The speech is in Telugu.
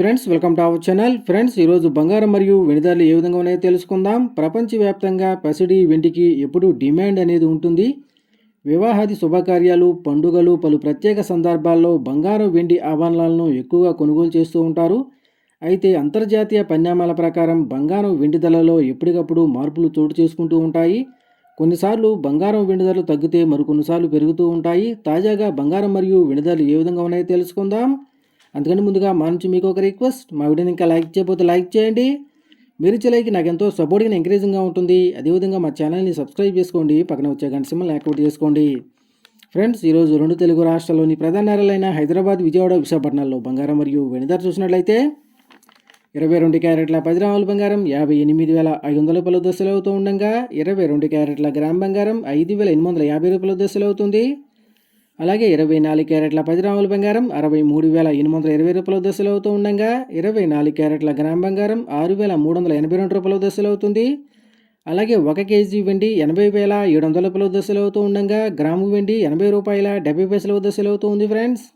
Friends welcome to our channel. Friends ఈరోజు బంగారం మరియు వెండి ధరలు ఏ విధంగా ఉన్నాయో తెలుసుకుందాం. ప్రపంచవ్యాప్తంగా పసిడి వెండికి ఎప్పుడు డిమాండ్ అనేది ఉంటుంది. వివాహాది శుభకార్యాలు పండుగలు పలు ప్రత్యేక సందర్భాల్లో బంగారం వెండి ఆభరణాలను ఎక్కువగా కొనుగోలు చేస్తూ ఉంటారు. అయితే అంతర్జాతీయ పరిణామాల ప్రకారం బంగారం వెండి ధరలలో ఎప్పటికప్పుడు మార్పులు చోటు చేసుకుంటూ ఉంటాయి. కొన్నిసార్లు బంగారం వెండి ధరలు తగ్గితే మరికొన్నిసార్లు పెరుగుతూ ఉంటాయి. తాజాగా బంగారం మరియు వెండి ధరలు ఏ విధంగా ఉన్నాయో తెలుసుకుందాం. అందుకని ముందుగా మా నుంచి మీకు ఒక రిక్వెస్ట్ మా వీడియోని ఇంకా లైక్ చేయకపోతే లైక్ చేయండి. మీరు ఇచ్చే లైక్ నాకు ఎంతో సపోర్ట్గా ఎంకరేజింగ్గా ఉంటుంది. అదేవిధంగా మా ఛానల్ని సబ్స్క్రైబ్ చేసుకోండి. పక్కన వచ్చే గంట సింబల్ యాక్టివేట్ చేసుకోండి. ఫ్రెండ్స్ ఈరోజు రెండు తెలుగు రాష్ట్రాల్లోని ప్రధాన నగరాలైన హైదరాబాద్ విజయవాడ విశాఖపట్నాల్లో బంగారం మరియు వెనుదర చూసినట్లయితే ఇరవై రెండు క్యారెట్ల పది గ్రాముల బంగారం యాభై ఎనిమిది వేల ఐదు వందల రూపాయల దశలు అవుతూ ఉండగా ఇరవై రెండు క్యారెట్ల గ్రామ్ బంగారం ఐదు వేల ఎనిమిది వందల యాభై రూపాయల దశలు అవుతుంది. అలాగే ఇరవై నాలుగు క్యారెట్ల పది గ్రాముల బంగారం అరవై మూడు వేల ఎనిమిది వందల ఇరవై రూపాయల దశలు అవుతూ ఉండగా. ఇరవై నాలుగు క్యారెట్ల గ్రామ బంగారం ఆరు వేల మూడు వందల ఎనభై రెండు రూపాయల దశలు అవుతుంది. అలాగే ఒక కేజీ వెండి ఎనభై వేల ఏడు వందల రూపాయల దశలు అవుతూ ఉండగా. గ్రాము వెండి ఎనభై రూపాయల డెబ్బై పైసల దశలు అవుతూ ఉంది ఫ్రెండ్స్.